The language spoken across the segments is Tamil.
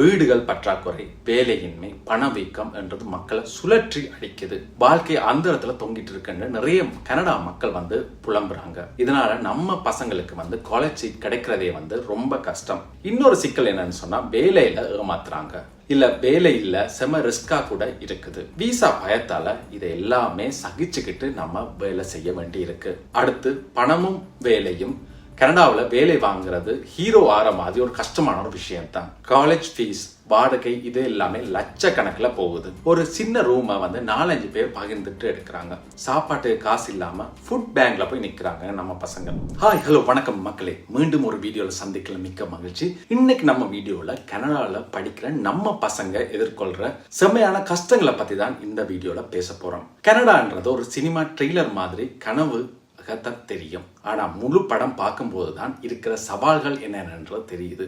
வீடுகள் பற்றாக்குறை வேலையின்மை பணவீக்கம் என்றது மக்களை சுழற்றி அடிக்குது. வாழ்க்கை அந்த இடத்துல தொங்கிட்டு இருக்குன்னு நிறைய கனடா மக்கள் வந்து புலம்புறாங்க. இதனால நம்ம பசங்களுக்கு வந்து காலேஜ் சீட் கிடைக்கிறதே வந்து ரொம்ப கஷ்டம். இன்னொரு சிக்கல் என்னன்னு சொன்னா வேலையில ஏமாத்துறாங்க. இல்ல வேலை இல்ல செம ரிஸ்கா கூட இருக்குது. விசா பயத்தால இதை எல்லாமே சகிச்சுக்கிட்டு நம்ம வேலை செய்ய வேண்டி இருக்கு அடுத்து பணமும் வேலையும் கனடாவில் வேலை வாங்குறது ஹீரோ ஆற மாதிரி ஒரு கஷ்டமான ஒரு விஷயம்தான். காலேஜ் ஃபீஸ் வாடகை இது எல்லாமே லட்சக்கணக்கில் போகுது. ஒரு சின்ன ரூமை வந்து நாலஞ்சு பேர் பகிர்ந்துட்டு எடுக்கிறாங்க. சாப்பாட்டுக்கு காசு இல்லாமல் ஃபுட் பேங்க்ல போய் நிற்கிறாங்க நம்ம பசங்க. ஹாய் ஹலோ வணக்கம் மக்களே. மீண்டும் ஒரு வீடியோவில் சந்திக்கல மிக்க மகிழ்ச்சி. இன்னைக்கு நம்ம வீடியோவில் கனடாவில் படிக்கிற நம்ம பசங்க எதிர்கொள்கிற செம்மையான கஷ்டங்களை பற்றி தான் இந்த வீடியோவில் பேச போகிறோம் கனடான்றது ஒரு சினிமா ட்ரெய்லர் மாதிரி கனவு தான் தெரியும். ஆனால் முழு படம் பார்க்கும்போது தான் இருக்கிற சவால்கள் என்னென்னன்றது தெரியுது.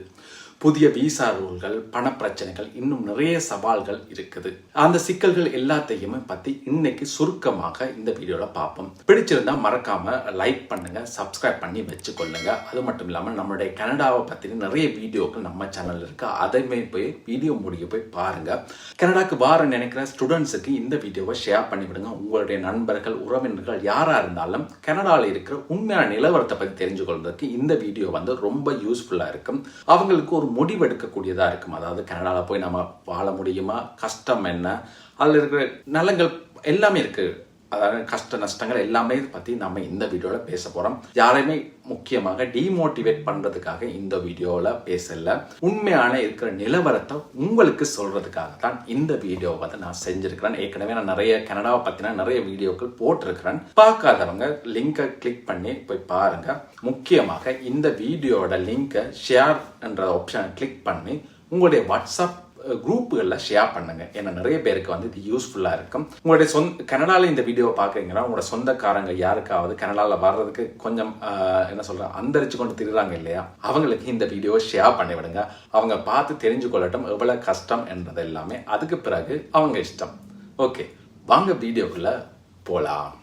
புதிய விசா ரூல்கள் பணப்பிரச்சனைகள் இன்னும் நிறைய சவால்கள் இருக்குது. அந்த சிக்கல்கள் எல்லாத்தையுமே பத்தி இன்னைக்கு சுருக்கமாக இந்த வீடியோல பார்ப்போம். பிடிச்சிருந்தா மறக்காம லைக் பண்ணுங்க சப்ஸ்கிரைப் பண்ணி வச்சுக்கொள்ளுங்க. அது மட்டும் இல்லாமல் நம்மளுடைய கனடாவை பத்தின நிறைய வீடியோக்கள் நம்ம சேனல் இருக்கு. அதையுமே போய் வீடியோ முடிய போய் பாருங்க. கனடாக்கு வார நினைக்கிற ஸ்டூடெண்ட்ஸுக்கு இந்த வீடியோவை ஷேர் பண்ணி விடுங்க உங்களுடைய நண்பர்கள் உறவினர்கள் யாரா இருந்தாலும் கனடாவில் இருக்கிற உண்மையான நிலவரத்தை பத்தி தெரிஞ்சு கொள்வதற்கு இந்த வீடியோ வந்து ரொம்ப யூஸ்ஃபுல்லா இருக்கும். அவங்களுக்கு ஒரு முடிவெடுக்கக்கூடியதாக இருக்கும். அதாவது கனடாவில் போய் நம்ம வாழ முடியுமா? கஷ்டம் என்ன? அதில் இருக்கிற நலங்கள் எல்லாமே இருக்குது அதாவது கஷ்ட நஷ்டங்கள் எல்லாமே பத்தி நம்ம இந்த வீடியோல பேச போறோம். யாரையுமே முக்கியமாக டிமோட்டிவேட் பண்றதுக்காக இந்த வீடியோல பேசல. உண்மையான இருக்கிற நிலவரத்தை உங்களுக்கு சொல்றதுக்காக தான் இந்த வீடியோவை வந்து நான் செஞ்சிருக்கிறேன். ஏற்கனவே நான் நிறைய கனடாவை பத்தின நிறைய வீடியோக்கள் போட்டிருக்கிறேன். பார்க்காதவங்க லிங்கை கிளிக் பண்ணி போய் பாருங்க. முக்கியமாக இந்த வீடியோட லிங்கை ஷேர் என்ற ஆப்ஷனை கிளிக் பண்ணி உங்களுடைய வாட்ஸ்அப் குரூப்புகளில் ஷேர் பண்ணுங்க. ஏன்னா நிறைய பேருக்கு வந்து இது யூஸ்ஃபுல்லாக இருக்கும். உங்களுடைய சொந்த கனடாவில் இந்த வீடியோவை பார்க்குறீங்கன்னா உங்களோட சொந்தக்காரங்க யாருக்காவது கனடாவில் வர்றதுக்கு கொஞ்சம் என்ன சொல்கிறேன் அந்தரிச்சு கொண்டு திருறாங்க இல்லையா? அவங்களுக்கு இந்த வீடியோவை ஷேர் பண்ணி விடுங்க. அவங்க பார்த்து தெரிஞ்சு கொள்ளட்டும் எவ்வளோ கஷ்டம் என்றது எல்லாமே. அதுக்கு பிறகு அவங்க இஷ்டம். ஓகே வாங்க வீடியோக்குள்ளே போகலாம்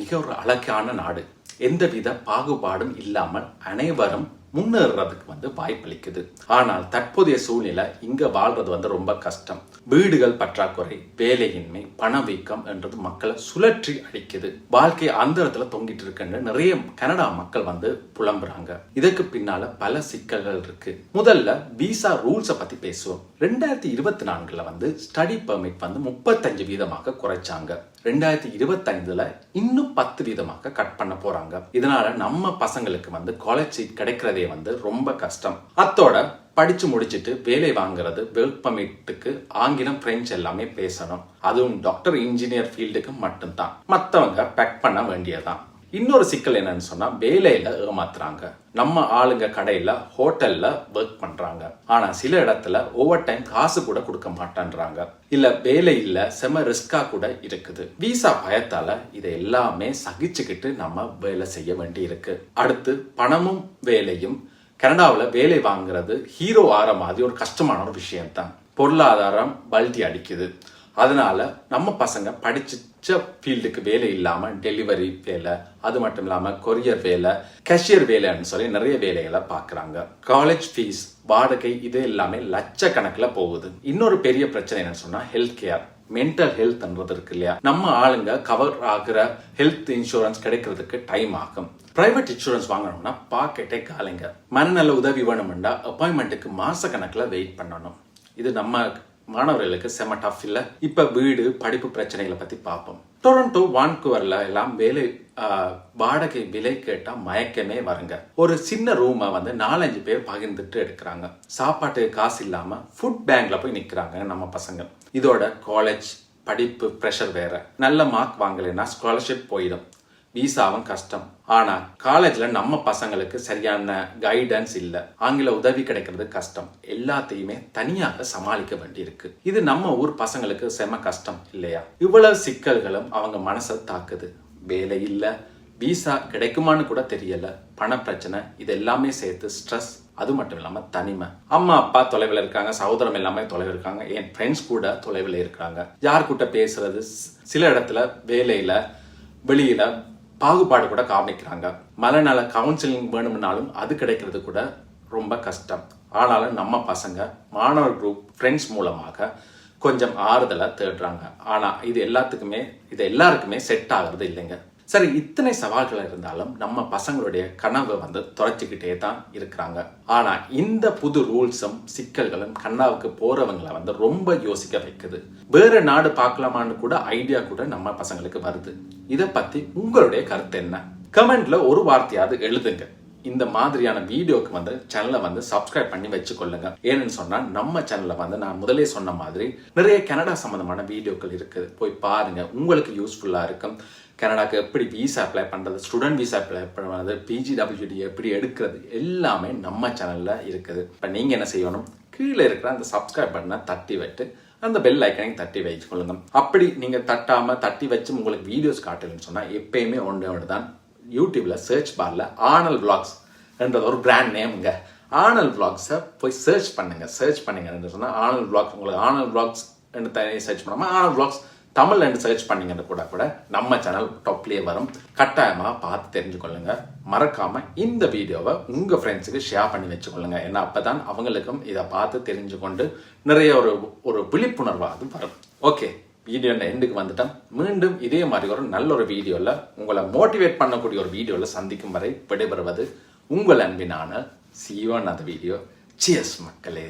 மிக ஒரு அழகான நாடு. எந்தவித பாகுபாடும் இல்லாமல் அனைவரும் முன்னேறதுக்கு வந்து வாய்ப்பளிக்குது. ஆனால் தற்போதைய சூழ்நிலை இங்க வாழ்றது வந்து ரொம்ப கஷ்டம். வீடுகள் பற்றாக்குறை வேலையின்மை பணவீக்கம் என்றது மக்களை சுழற்றி அடிக்குது. வாழ்க்கை அந்த இடத்துல தொங்கிட்டு இருக்குன்னு நிறைய கனடா மக்கள் வந்து புலம்புறாங்க. இதுக்கு பின்னால பல சிக்கல்கள் இருக்கு. முதல்ல விசா ரூல்ஸை பத்தி பேசுவோம். ரெண்டாயிரத்தி இருபத்தி நான்குல வந்து ஸ்டடி பெர்மிட் வந்து முப்பத்தஞ்சு வீதமாக குறைச்சாங்க. ரெண்டாயிரத்தி இருபத்தைந்துல இன்னும் பத்து வீதமாக கட் பண்ண போறாங்க. இதனால நம்ம பசங்களுக்கு வந்து காலேஜ் சீட் கிடைக்கிறதே வந்து ரொம்ப கஷ்டம். அத்தோட படிச்சு முடிச்சுட்டு வேலை வாங்குறது ஒர்க் பர்மிட்டுக்கு ஆங்கிலம் பிரெஞ்சு எல்லாமே பேசணும். அதுவும் டாக்டர் இன்ஜினியர் ஃபீல்டுக்கு மட்டும்தான். மற்றவங்க பேக் பண்ண வேண்டியதான் இன்னொரு சிக்கல் என்னன்னு சொன்னா வேலையில ஏமாத்துறாங்க. நம்ம ஆளுங்க கடையில ஹோட்டல்ல ஒர்க் பண்றாங்க. ஆனா சில இடத்துல ஓவர் டைம் காசு கூட கொடுக்க மாட்டேன்றாங்க. இல்ல வேலை இல்ல செம ரிஸ்கா கூட இருக்குது. விசா பயத்தால இதை எல்லாமே சகிச்சுக்கிட்டு நம்ம வேலை செய்ய வேண்டி இருக்கு அடுத்து பணமும் வேலையும். கனடாவில் வேலை வாங்குறது ஹீரோ ஆற மாதிரி ஒரு கஷ்டமான ஒரு விஷயம் தான் பொருளாதாரம் பல்டி அடிக்குது. அதனால நம்ம பசங்க படிச்ச ஃபீல்டுக்கு வேலை இல்லாம டெலிவரி வேலை அது மட்டும் இல்லாம கொரியர் வேலை கேஷியர் வேலைன்னு சொல்லி நிறைய வேலைகளை பார்க்குறாங்க. காலேஜ் ஃபீஸ் வாடகை இது எல்லாமே லட்சக்கணக்கில் போகுது. இன்னொரு பெரிய பிரச்சனை என்னன்னு சொன்னா ஹெல்த் கேர் மென்டல் ஹெல்த்ன்றது இருக்கு இல்லையா? நம்ம ஆளுங்க கவர் ஆகுற ஹெல்த் இன்சூரன்ஸ் கிடைக்கிறதுக்கு டைம் ஆகும். பிரைவேட் இன்சூரன்ஸ் வாங்கணும்னா பாக்கெட்டே காலைங்க. மனநல உதவி வேணும்னா அப்பாயின்மெண்ட்டுக்கு மாச கணக்கில் வெயிட் பண்ணணும். இது நம்ம மாணவர்களுக்கு செம டஃப் இல்ல. இப்ப வீடு படிப்பு பிரச்சனைகளை பத்தி பார்ப்போம். டொரண்டோ வான்குவர்ல எல்லாம் வேலை வாடகை விலை கேட்டா மயக்கமே வருங்க. ஒரு சின்ன ரூமை வந்து நாலஞ்சு பேர் பகிர்ந்துட்டு எடுக்கிறாங்க. சாப்பாட்டுக்கு காசு இல்லாம ஃபுட் பேங்க்ல போய் நிக்கிறாங்க நம்ம பசங்க. இதோட காலேஜ் படிப்பு ப்ரெஷர் வேற. நல்ல மார்க் வாங்கலைன்னா ஸ்காலர்ஷிப் போயிடும். வீசாவும் கஷ்டம். ஆனா காலேஜ்ல நம்ம பசங்களுக்கு சரியான கைடன்ஸ் இல்ல. ஆங்கில உதவி கிடைக்கிறது கஷ்டம். எல்லாத்தையுமே தனியாக சமாளிக்க வேண்டியிருக்கு. இது நம்ம ஊர் பசங்களுக்கு செம கஷ்டம் இல்லையா? இவ்வளவு சிக்கல்களும் அவங்க மனசை தாக்குது. வேலை இல்ல விசா கிடைக்குமான்னு கூட தெரியல. பண பிரச்சனை இது எல்லாமே சேர்த்து ஸ்ட்ரெஸ் அது மட்டும் இல்லாமல் தனிமை. அம்மா அப்பா தொலைவில் இருக்காங்க சகோதரம் எல்லாமே தொலைவில் இருக்காங்க. என் ஃப்ரெண்ட்ஸ் கூட தொலைவில் இருக்காங்க. யார்கிட்ட பேசுறது? சில இடத்துல வேலையில வெளியில பாகுபாடு கூட காமிக்கிறாங்க. மனநல கவுன்சிலிங் வேணும்னாலும் அது கிடைக்கிறது கூட ரொம்ப கஷ்டம். ஆனாலும் நம்ம பசங்க மாணவர் குரூப் ஃப்ரெண்ட்ஸ் மூலமாக கொஞ்சம் ஆறுதலை தேடுறாங்க. ஆனால் இது எல்லாத்துக்குமே இது எல்லாருக்குமே செட் ஆகுறது இல்லைங்க. சரி இத்தனை சவால்கள் இருந்தாலும் நம்ம பசங்களுடைய கனவை வந்து தொலைச்சிக்கிட்டே தான் இருக்கிறாங்க. ஆனால் இந்த புது ரூல்ஸும் சிக்கல்களும் கண்ணாவுக்கு போகிறவங்களை வந்து ரொம்ப யோசிக்க வைக்குது. வேறு நாடு பார்க்கலாமான்னு கூட ஐடியா கூட நம்ம பசங்களுக்கு வருது. இதை பற்றி உங்களுடைய கருத்து என்ன? கமெண்ட்ல ஒரு வார்த்தையாவது எழுதுங்க. இந்த மாதிரியான வீடியோக்கு வந்து சேனலை வந்து சப்ஸ்கிரைப் பண்ணி வச்சுக்கொள்ளுங்க. ஏன்னு சொன்னா நம்ம சேனல்ல வந்து நான் முதலே சொன்ன மாதிரி நிறைய கனடா சம்பந்தமான வீடியோக்கள் இருக்குது. போய் பாருங்க உங்களுக்கு யூஸ்ஃபுல்லா இருக்கும். கனடாக்கு எப்படி விசா அப்ளை பண்ணுறது ஸ்டூடெண்ட் விசா அப்ளை பண்ணுறது பிஜிடபிள்யூடி எப்படி எடுக்கிறது எல்லாமே நம்ம சேனலில் இருக்குது. இப்போ நீங்கள் என்ன செய்யணும்? கீழே இருக்கிற அந்த சப்ஸ்கிரைப் பட்டனை தட்டி விட்டு அந்த பெல் ஐக்கனையும் தட்டி வச்சுக்கொள்ளுங்க அப்படி நீங்கள் தட்டாமல் தட்டி வச்சு உங்களுக்கு வீடியோஸ் காட்டலன்னு சொன்னால் எப்பயுமே ஒன்று ஒன்று தான் யூடியூப்பில் சர்ச் பாரில் ஆனல் விளாக்ஸ் என்றது ஒரு பிராண்ட் நேம்ங்க ஆனல் விளாக்ஸை போய் சர்ச் பண்ணுங்க. சர்ச் பண்ணுங்க. சொன்னால் ஆனல் விளாக்ஸ் உங்களுக்கு ஆனல் விளாக்ஸ் என்று தனியாக சர்ச் பண்ணாமல் ஆனல் விளாக்ஸ் தமிழ் என்று சர்ச் பண்ணீங்கன்னு கூட கூட நம்ம சேனல் டாப்லயே வரும். கட்டாயமாக பார்த்து தெரிஞ்சுக்கொள்ளுங்க மறக்காமல் இந்த வீடியோவை உங்கள் ஃப்ரெண்ட்ஸுக்கு ஷேர் பண்ணி வச்சுக்கொள்ளுங்க. ஏன்னா அப்பதான் அவங்களுக்கும் இதை பார்த்து தெரிஞ்சு கொண்டு நிறைய ஒரு ஒரு விழிப்புணர்வாக அது வரும். ஓகே வீடியோ எண்டுக்கு வந்துட்டேன் மீண்டும் இதே மாதிரி ஒரு நல்ல ஒரு வீடியோவில் உங்களை மோட்டிவேட் பண்ணக்கூடிய ஒரு வீடியோவில் சந்திக்கும் வரை விடைபெறுவது உங்கள் அன்பினான சியோன் அந்த வீடியோ சியஸ் மக்களே.